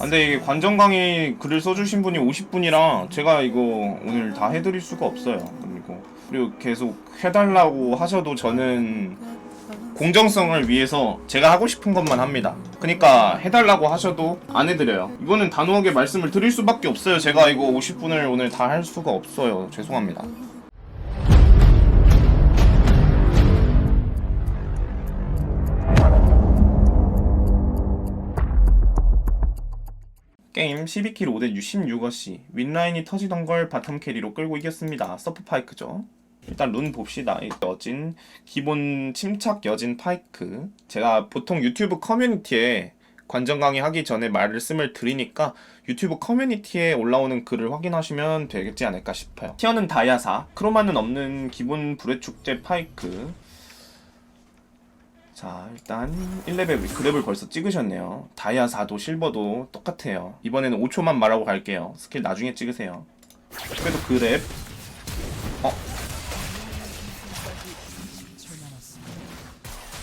아, 근데 이게 관전 강의 글을 써주신 분이 50분이라 제가 이거 오늘 다 해드릴 수가 없어요. 그리고 그리고 계속 해달라고 하셔도 저는 공정성을 위해서 제가 하고 싶은 것만 합니다. 그러니까 해달라고 하셔도 안 해드려요. 이거는 단호하게 말씀을 드릴 수밖에 없어요. 제가 이거 50분을 오늘 다 할 수가 없어요. 죄송합니다. 게임 12킬 5대 16어시 윈라인이 터지던 걸 바텀 캐리로 끌고 이겼습니다. 서프 파이크죠. 일단 룬 봅시다. 이 여진 기본 침착 여진 파이크. 제가 보통 유튜브 커뮤니티에 관전 강의 하기 전에 말씀을 드리니까 유튜브 커뮤니티에 올라오는 글을 확인하시면 되겠지 않을까 싶어요. 티어는 다이아사, 크로마는 없는 기본 불의 축제 파이크. 자 일단 1레벨 그랩을 벌써 찍으셨네요. 다이아 4도 실버도 똑같아요. 이번에는 5초만 말하고 갈게요. 스킬 나중에 찍으세요. 그래도 그랩. 어?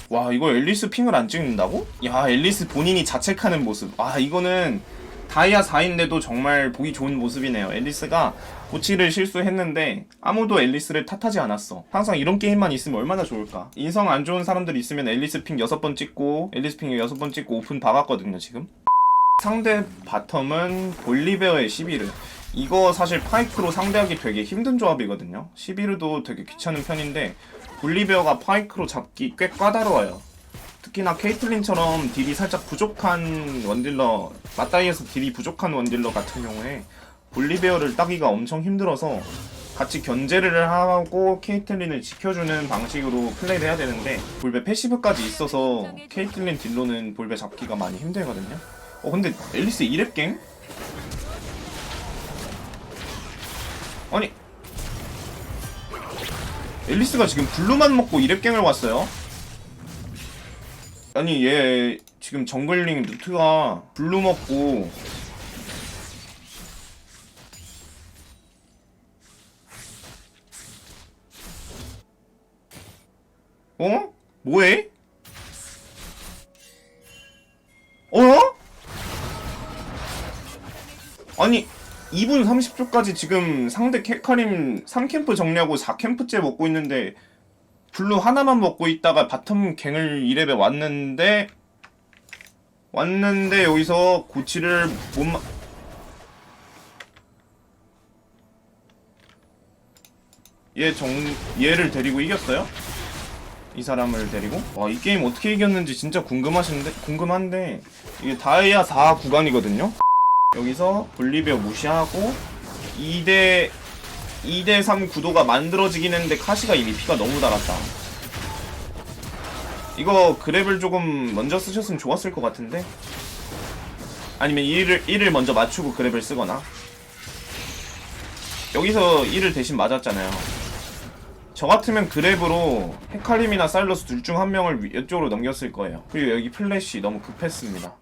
와 이거 앨리스 핑을 안 찍는다고? 야 앨리스 본인이 자책하는 모습. 아 이거는 다이아 4인데도 정말 보기 좋은 모습이네요. 앨리스가 고치를 실수했는데 아무도 앨리스를 탓하지 않았어. 항상 이런 게임만 있으면 얼마나 좋을까? 인성 안 좋은 사람들이 있으면 앨리스 핑 6번 찍고 앨리스 핑 6번 찍고 오픈 박았거든요 지금. 상대 바텀은 볼리베어의 11르 이거 사실 파이크로 상대하기 되게 힘든 조합이거든요. 11르도 되게 귀찮은 편인데 볼리베어가 파이크로 잡기 꽤 까다로워요. 특히나 케이틀린처럼 딜이 살짝 부족한 원딜러 맞다이에서 딜이 부족한 원딜러 같은 경우에 볼리베어를 따기가 엄청 힘들어서 같이 견제를 하고 케이틀린을 지켜주는 방식으로 플레이를 해야 되는데 볼베 패시브까지 있어서 케이틀린 딜로는 볼베 잡기가 많이 힘들거든요. 어 근데 앨리스 2렙갱? 아니. 앨리스가 지금 블루만 먹고 2렙갱을 왔어요? 아니 얘 지금 정글링 누트가 블루 먹고 어? 뭐해? 어? 아니 2분 30초까지 지금 상대 캐카림 3캠프 정리하고 4캠프째 먹고 있는데 블루 하나만 먹고 있다가 바텀 갱을 2렙에 왔는데 왔는데 여기서 고치를 못 마... 얘 정... 얘를 데리고 이겼어요? 이 사람을 데리고? 와, 이 게임 어떻게 이겼는지 진짜 궁금하신데, 궁금한데, 이게 다이아 4 구간이거든요? 여기서 볼리비아 무시하고, 2대, 2대3 구도가 만들어지긴 했는데, 카시가 이미 피가 너무 달았다. 이거 그랩을 조금 먼저 쓰셨으면 좋았을 것 같은데? 아니면 1을, 1을 먼저 맞추고 그랩을 쓰거나. 여기서 1을 대신 맞았잖아요. 저 같으면 그랩으로 헤카림이나 사일러스 둘 중 한 명을 위- 이쪽으로 넘겼을 거예요. 그리고 여기 플래시 너무 급했습니다.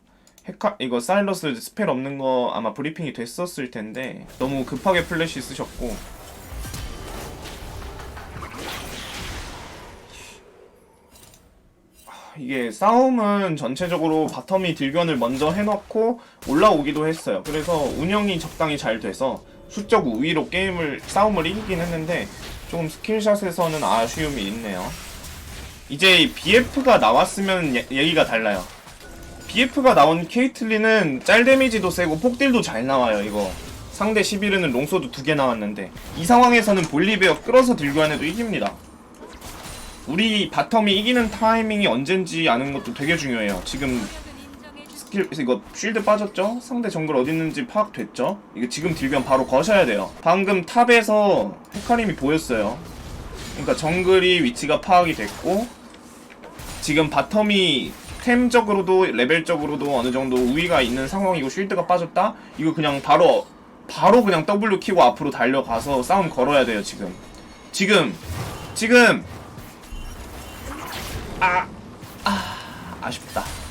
헤카 이거 사일러스 스펠 없는 거 아마 브리핑이 됐었을 텐데 너무 급하게 플래시 쓰셨고 하, 이게 싸움은 전체적으로 바텀이 딜견을 먼저 해놓고 올라오기도 했어요. 그래서 운영이 적당히 잘 돼서 수적 우위로 게임을 싸움을 이기긴 했는데 조금 스킬샷에서는 아쉬움이 있네요. 이제 BF가 나왔으면 얘- 얘기가 달라요. BF가 나온 케이틀린은 짤 데미지도 세고 폭딜도 잘 나와요, 이거. 상대 11은 롱소드 두 개 나왔는데 이 상황에서는 볼리베어 끌어서 들고 안해도 이깁니다. 우리 바텀이 이기는 타이밍이 언젠지 아는 것도 되게 중요해요. 지금 스킬 이거 쉴드 빠졌죠? 상대 정글 어디 있는지 파악됐죠? 이거 지금 딜변 바로 거셔야 돼요. 방금 탑에서 헤카림이 보였어요. 그러니까 정글이 위치가 파악이 됐고 지금 바텀이 템적으로도 레벨적으로도 어느 정도 우위가 있는 상황이고 쉴드가 빠졌다? 이거 그냥 바로 바로 그냥 W 키고 앞으로 달려가서 싸움 걸어야 돼요 지금. 지금 지금 아, 아 아쉽다.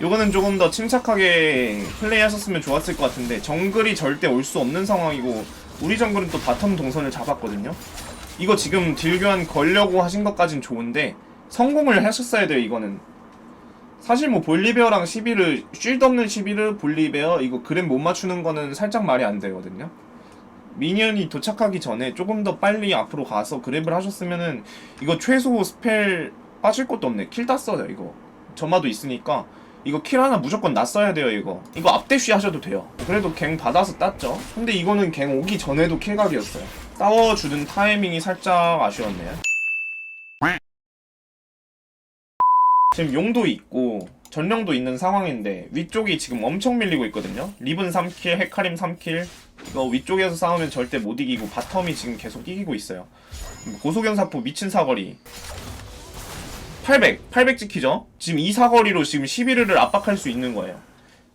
요거는 조금 더 침착하게 플레이하셨으면 좋았을 것 같은데 정글이 절대 올 수 없는 상황이고 우리 정글은 또 바텀 동선을 잡았거든요. 이거 지금 딜교환 걸려고 하신 것까진 좋은데 성공을 하셨어야 돼요 이거는. 사실 뭐 볼리베어랑 11을 쉴드 없는 11을 볼리베어 이거 그램 못 맞추는 거는 살짝 말이 안 되거든요. 미니언이 도착하기 전에 조금 더 빨리 앞으로 가서 그랩을 하셨으면은 이거 최소 스펠 빠질 것도 없네. 킬 땄어요 이거. 점화도 있으니까 이거 킬 하나 무조건 났어야 돼요 이거. 이거 앞대쉬 하셔도 돼요. 그래도 갱 받아서 땄죠. 근데 이거는 갱 오기 전에도 킬각이었어요. 싸워주는 타이밍이 살짝 아쉬웠네요. 지금 용도 있고 전령도 있는 상황인데 위쪽이 지금 엄청 밀리고 있거든요. 리븐 3킬, 헤카림 3킬. 이거 위쪽에서 싸우면 절대 못 이기고 바텀이 지금 계속 이기고 있어요. 고소견사포 미친 사거리. 800, 800 찍히죠? 지금 이 사거리로 지금 11을 압박할 수 있는 거예요.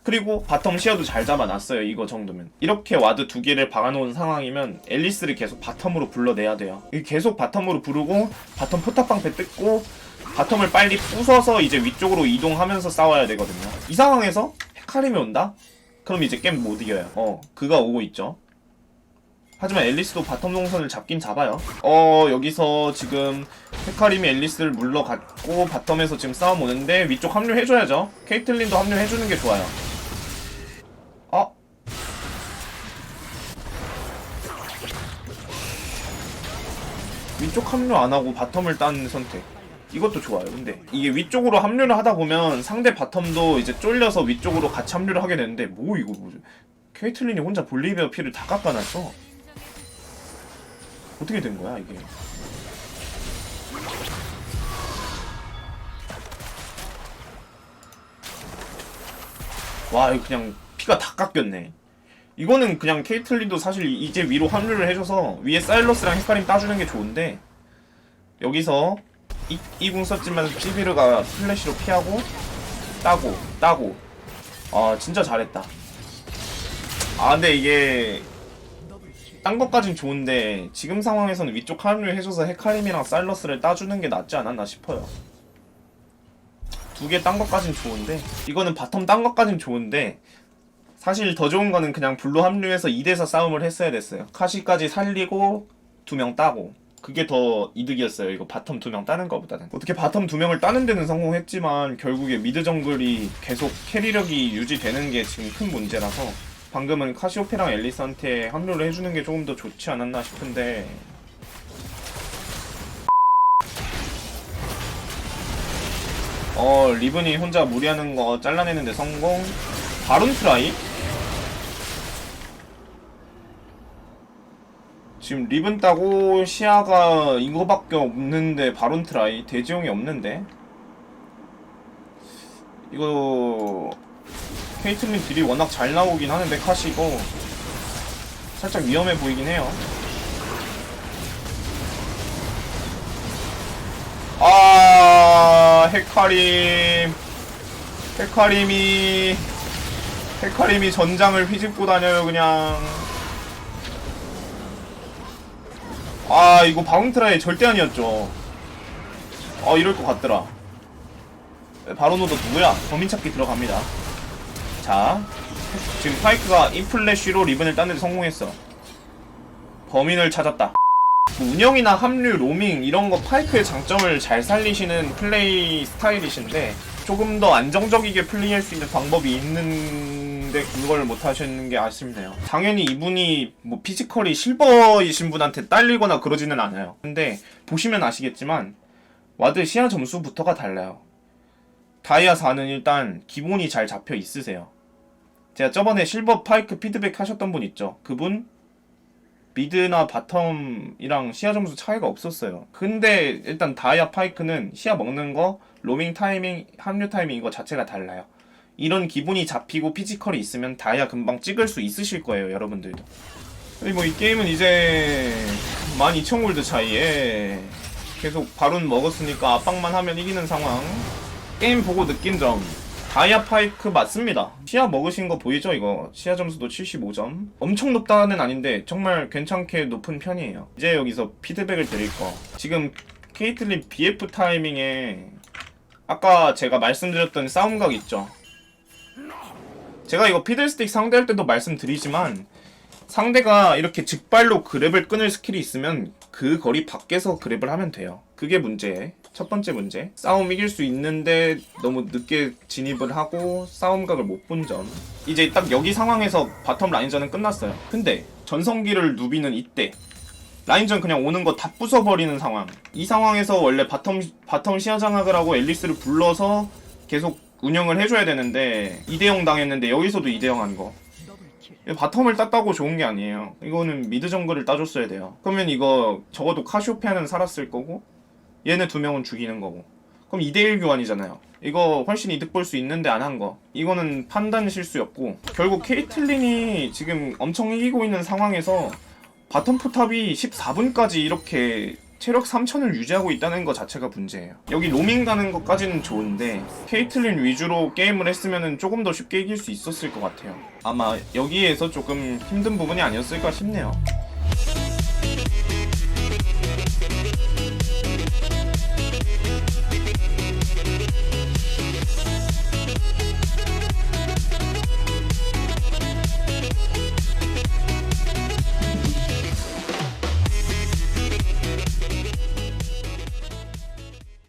그리고 바텀 시야도 잘 잡아놨어요. 이거 정도면. 이렇게 와드 두 개를 박아놓은 상황이면 앨리스를 계속 바텀으로 불러내야 돼요. 계속 바텀으로 부르고 바텀 포탑방패 뜯고 바텀을 빨리 부숴서 이제 위쪽으로 이동하면서 싸워야 되거든요. 이 상황에서 헤카림이 온다? 그럼 이제 게임 못 이겨요. 어, 그가 오고 있죠. 하지만 앨리스도 바텀 동선을 잡긴 잡아요. 어, 여기서 지금 헤카림이 앨리스를 물러갔고 바텀에서 지금 싸움 오는데 위쪽 합류해줘야죠. 케이틀린도 합류해주는 게 좋아요. 아, 위쪽 합류 안 하고 바텀을 딴 선택. 이것도 좋아요. 근데 이게 위쪽으로 합류를 하다 보면 상대 바텀도 이제 쫄려서 위쪽으로 같이 합류를 하게 되는데 뭐 이거 뭐 케이틀린이 혼자 볼리비아 피를 다 깎아놨어. 어떻게 된 거야 이게? 와 이거 그냥 피가 다 깎였네. 이거는 그냥 케이틀린도 사실 이제 위로 합류를 해줘서 위에 사일러스랑 헤카림 따주는 게 좋은데 여기서 이, 이궁 썼지만 시비르가 플래시로 피하고 따고 따고 아 진짜 잘했다 아 근데 이게 딴 것까진 좋은데 지금 상황에서는 위쪽 합류해줘서 헤카림이랑 사일러스를 따주는 게 낫지 않았나 싶어요 두 개 딴 것까진 좋은데 이거는 바텀 딴 것까진 좋은데 사실 더 좋은 거는 그냥 블루 합류해서 2대4 싸움을 했어야 됐어요 카시까지 살리고 두 명 따고 그게 더 이득이었어요. 이거 바텀 두 명 따는 것보다는. 어떻게 바텀 두 명을 따는 데는 성공했지만 결국에 미드 정글이 계속 캐리력이 유지되는 게 지금 큰 문제라서 방금은 카시오페랑 앨리스한테 합류를 해주는 게 조금 더 좋지 않았나 싶은데. 어 리븐이 혼자 무리하는 거 잘라내는데 성공? 바론 트라이? 지금 리븐 따고 시야가 이거밖에 없는데 바론 트라이? 대지용이 없는데? 이거 케이틀린 딜이 워낙 잘 나오긴 하는데 카시고 살짝 위험해 보이긴 해요. 아 헤카림. 헤카림이 헤카림이 전장을 휘집고 다녀요 그냥. 아 이거 바운트라이 절대 아니었죠. 어 이럴 것 같더라. 바로노도 누구야? 범인 찾기 들어갑니다 자 지금 파이크가 인플래쉬로 리븐을 따는 데 성공했어 범인을 찾았다 뭐 운영이나 합류, 로밍 이런 거 파이크의 장점을 잘 살리시는 플레이 스타일이신데 조금 더 안정적이게 플레이할 수 있는 방법이 있는데 그걸 못 하시는 게 아쉽네요. 당연히 이분이 뭐 피지컬이 실버이신 분한테 딸리거나 그러지는 않아요. 근데 보시면 아시겠지만 와드 시야 점수부터가 달라요. 다이아 4는 일단 기본이 잘 잡혀 있으세요. 제가 저번에 실버 파이크 피드백 하셨던 분 있죠? 그분 미드나 바텀이랑 시야 점수 차이가 없었어요. 근데 일단 다이아 파이크는 시야 먹는 거, 로밍 타이밍, 합류 타이밍 이거 자체가 달라요. 이런 기분이 잡히고 피지컬이 있으면 다이아 금방 찍을 수 있으실 거예요, 여러분들도. 뭐 이 게임은 이제 12,000골드 차이에 계속 바론 먹었으니까 압박만 하면 이기는 상황. 게임 보고 느낀 점. 다이아 파이크 맞습니다. 시야 먹으신 거 보이죠? 이거 시야 점수도 75점. 엄청 높다는 아닌데 정말 괜찮게 높은 편이에요. 이제 여기서 피드백을 드릴 거. 지금 케이틀린 BF 타이밍에 아까 제가 말씀드렸던 싸움각 있죠? 제가 이거 피들스틱 상대할 때도 말씀드리지만 상대가 이렇게 직발로 그랩을 끊을 스킬이 있으면 그 거리 밖에서 그랩을 하면 돼요. 그게 문제예요. 첫 번째 문제. 싸움 이길 수 있는데 너무 늦게 진입을 하고 싸움각을 못 본 점. 이제 딱 여기 상황에서 바텀 라인전은 끝났어요. 근데 전성기를 누비는 이때 라인전 그냥 오는 거 다 부숴버리는 상황. 이 상황에서 원래 바텀 바텀 시야 장악을 하고 앨리스를 불러서 계속 운영을 해줘야 되는데 2대0 당했는데 여기서도 2대0 한 거. 바텀을 땄다고 좋은 게 아니에요. 이거는 미드 정글을 따줬어야 돼요. 그러면 이거 적어도 카시오페아는 살았을 거고 얘네 두 명은 죽이는 거고. 그럼 2대1 교환이잖아요. 이거 훨씬 이득 볼 수 있는데 안 한 거. 이거는 판단 실수였고 결국 케이틀린이 지금 엄청 이기고 있는 상황에서 바텀 포탑이 14분까지 이렇게 체력 3000을 유지하고 있다는 것 자체가 문제예요. 여기 로밍 가는 것까지는 좋은데 케이틀린 위주로 게임을 했으면 조금 더 쉽게 이길 수 있었을 것 같아요. 아마 여기에서 조금 힘든 부분이 아니었을까 싶네요.